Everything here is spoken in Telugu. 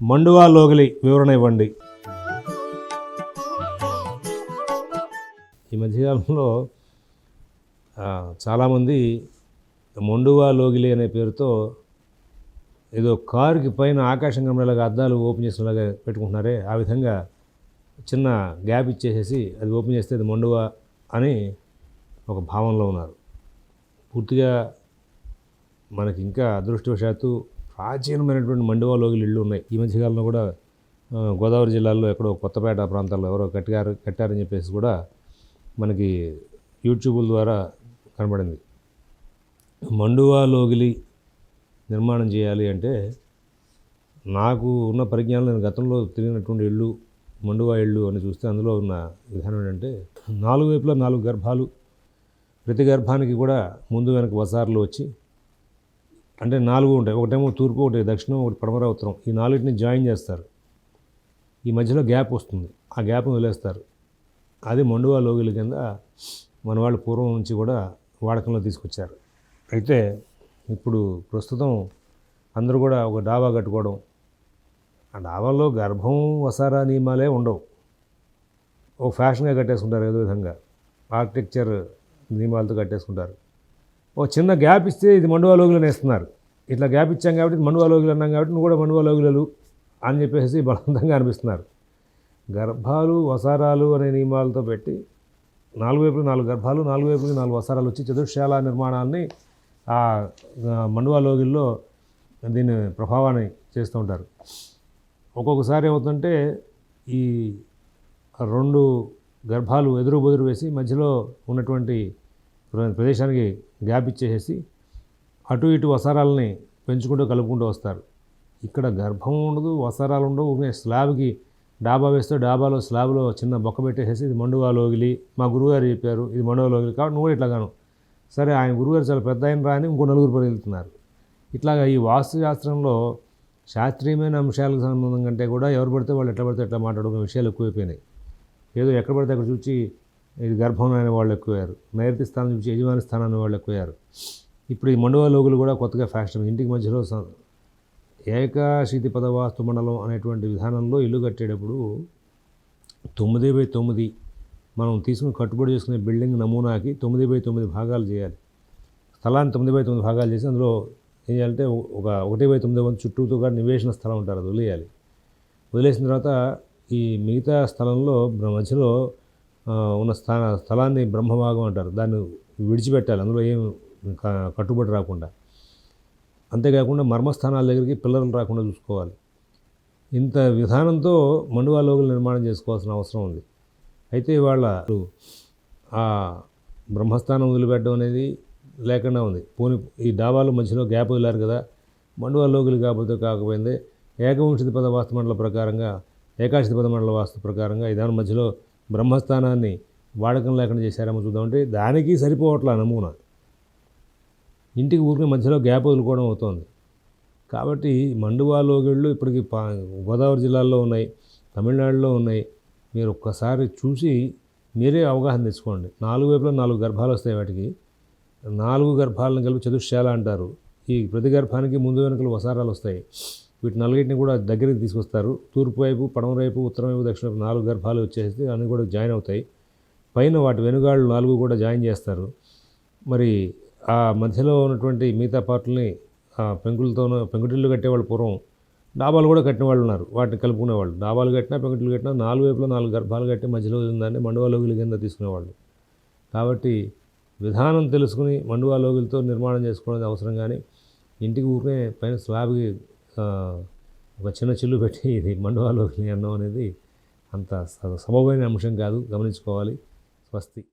మండువా లోగిలి వివరణ ఇవ్వండి. ఈ మధ్యకాలంలో చాలామంది మొండువా లోగిలి అనే పేరుతో ఏదో కారుకి పైన ఆకాశం కమరేలాగా అద్దాలు ఓపెన్ చేసినలాగా పెట్టుకుంటున్నారే. ఆ విధంగా చిన్న గ్యాప్ ఇచ్చేసేసి అది ఓపెన్ చేస్తే అది మొండువా అని ఒక భావనలో ఉన్నారు. పూర్తిగా మనకి ఇంకా అదృష్టవశాత్తు ప్రాచీనమైనటువంటి మండువా ఇళ్ళు ఉన్నాయి. ఈ మధ్యకాలంలో కూడా గోదావరి జిల్లాలో ఎక్కడో కొత్తపేట ప్రాంతాల్లో ఎవరో కట్టారు కట్టారని చెప్పేసి కూడా మనకి యూట్యూబుల ద్వారా కనబడింది. మండువా లోగిలి నిర్మాణం చేయాలి అంటే నాకు ఉన్న పరిజ్ఞానం నేను గతంలో తిరిగినటువంటి ఇళ్ళు మండువా ఇళ్ళు అని చూస్తే అందులో ఉన్న విధానం ఏంటంటే నాలుగు వైపులా నాలుగు గర్భాలు ప్రతి గర్భానికి కూడా ముందు వెనక వసార్లు వచ్చి అంటే నాలుగు ఉంటాయి. ఒకటేమో తూర్పు ఒకటి దక్షిణం ఒకటి పడమర ఉత్తరం. ఈ నాలుగింటిని జాయిన్ చేస్తారు. ఈ మధ్యలో గ్యాప్ వస్తుంది. ఆ గ్యాప్ను వదిలేస్తారు. అది మండువా లోగిల కింద మన వాళ్ళు పూర్వం నుంచి కూడా వాడకంలో తీసుకొచ్చారు. అయితే ఇప్పుడు ప్రస్తుతం అందరూ కూడా ఒక డాబా కట్టుకోవడం. ఆ డాబాలో గర్భం వసారా నియమాలే ఉండవు. ఓ ఫ్యాషన్గా కట్టేసుకుంటారు ఏదో విధంగా. ఆర్కిటెక్చర్ నియమాలతో కట్టేసుకుంటారు. ఓ చిన్న గ్యాప్ ఇస్తే ఇది మండువా అనేస్తున్నారు ఇట్లా గ్యాప్ ఇచ్చాం కాబట్టి మండువాలోగులు మండువా అన్నాం కాబట్టి నువ్వు కూడా మండువాలోగులలు అని చెప్పేసి బలవంతంగా అనిపిస్తున్నారు. గర్భాలు వసారాలు అనే నియమాలతో పెట్టి నాలుగు వైపులు నాలుగు గర్భాలు నాలుగు వైపులకి నాలుగు వసారాలు వచ్చి చతుర్శాల నిర్మాణాన్ని ఆ మండువాలోగిల్లో మండువా దీని ప్రభావాన్ని చేస్తూ ఉంటారు. ఒక్కొక్కసారి ఏమవుతుందంటే ఈ రెండు గర్భాలు ఎదురు బెదురు వేసి మధ్యలో ఉన్నటువంటి ప్రదేశానికి గ్యాప్ ఇచ్చేసేసి అటు ఇటు వసారాలని పెంచుకుంటూ కలుపుకుంటూ వస్తారు. ఇక్కడ గర్భం ఉండదు వసారాలు ఉండవు. స్లాబ్కి డాబా వేస్తే డాబాలో స్లాబ్లో చిన్న బొక్క పెట్టేసేసి ఇది మండువా లోగిలి మా గురువుగారు చెప్పారు ఇది మండువా లోగిలి కాబట్టి నువ్వు ఇట్లా ఇట్లాగాను. సరే ఆయన గురువుగారు చాలా పెద్ద ఆయన రాని ఇంకో నలుగురు పడి వెళ్తున్నారు. ఇట్లాగా ఈ వాస్తుశాస్త్రంలో శాస్త్రీయమైన అంశాలకు సంబంధం కంటే కూడా ఎవరు పడితే వాళ్ళు ఎట్లా పడితే ఎట్లా మాట్లాడుకునే విషయాలు ఎక్కువైపోయినాయి. ఏదో ఎక్కడ పడితే అక్కడ చూసి గర్భం అనే వాళ్ళు ఎక్కువయ్యారు. నైరుతి స్థానం నుంచి యజమాని స్థానం వాళ్ళు ఎక్కువయ్యారు. ఇప్పుడు ఈ మండువ లోగులు కూడా కొత్తగా ఫ్యాషన్ ఇంటికి మధ్యలో ఏకాశీతి పదవాస్తు మండలం అనేటువంటి విధానంలో ఇల్లు కట్టేటప్పుడు తొమ్మిది బై తొమ్మిది మనం తీసుకుని కట్టుబడి చేసుకునే బిల్డింగ్ నమూనాకి తొమ్మిది బై తొమ్మిది భాగాలు చేయాలి. స్థలాన్ని తొమ్మిది బై తొమ్మిది భాగాలు చేసి అందులో ఏం చేయాలంటే ఒక ఒకటి బై తొమ్మిది వంతు చుట్టూతో కూడా నివేశన స్థలం ఉంటారు అది వదిలేయాలి. వదిలేసిన తర్వాత ఈ మిగతా స్థలంలో మధ్యలో ఉన్న స్థాన స్థలాన్ని బ్రహ్మభాగం అంటారు. దాన్ని విడిచిపెట్టాలి. అందులో ఏం కట్టుబడి రాకుండా. అంతేకాకుండా మర్మస్థానాల దగ్గరికి పిల్లలు రాకుండా చూసుకోవాలి. ఇంత విధానంతో మండువా లోగులు నిర్మాణం చేసుకోవాల్సిన అవసరం ఉంది. అయితే వాళ్ళ ఆ బ్రహ్మస్థానం వదిలిపెట్టడం అనేది లేకుండా ఉంది. పోని ఈ డాబాలు మధ్యలో గ్యాప్ వదిలారు కదా. మండువా లోగులు కాకపోతే కాకపోయింది ఏకవంశతి పద వాస్తు మండల ప్రకారంగా ఏకాశతి పద మండల వాస్తు ప్రకారంగా ఈ దాని మధ్యలో బ్రహ్మస్థానాన్ని వాడకం లేకుండా చేశారేమో చూద్దామంటే దానికి సరిపోవట్లా నమూనా. ఇంటికి ఊరికే మధ్యలో గ్యాప్ వదులుకోవడం అవుతోంది. కాబట్టి మండువా లోగిళ్ళు ఇప్పటికి పా గోదావరి జిల్లాల్లో ఉన్నాయి తమిళనాడులో ఉన్నాయి. మీరు ఒక్కసారి చూసి మీరే అవగాహన తెచ్చుకోండి. నాలుగు వైపులా నాలుగు గర్భాలు వస్తాయి వాటికి. నాలుగు గర్భాలను కలిపి చతుశ్శాల అంటారు. ఈ ప్రతి గర్భానికి ముందు వెనుకలు వసారాలు వస్తాయి. వీటి నలుగురిని కూడా దగ్గరికి తీసుకొస్తారు. తూర్పు వైపు పడమర వైపు ఉత్తరం వైపు దక్షిణ వైపు నాలుగు గర్భాలు వచ్చేసి అన్నీ కూడా జాయిన్ అవుతాయి. పైన వాటి వెనుగాళ్ళు నాలుగు కూడా జాయిన్ చేస్తారు. మరి ఆ మధ్యలో ఉన్నటువంటి మిగతా పార్టుల్ని ఆ పెంకులతోనూ పెంకుటిల్లు కట్టేవాళ్ళు పూర్వం డాబాలు కూడా కట్టిన వాళ్ళు ఉన్నారు. వాటిని కలుపుకునేవాళ్ళు డాబాలు కట్టినా పెంకుటిల్లు కట్టినా నాలుగు వైపులో నాలుగు గర్భాలు కట్టి మధ్యలో ఉందని మండువాలోగుల కింద తీసుకునేవాళ్ళు కాబట్టి విధానం తెలుసుకుని మండువాలోగులతో నిర్మాణం చేసుకోవడం అవసరం కానీ ఇంటికి ఊరికే పైన స్లాబ్కి ఒక చిన్న చిల్లు పెట్టి ఇది మండువా అన్నం అనేది అంత స- అంశం కాదు. గమనించుకోవాలి. స్వస్తి.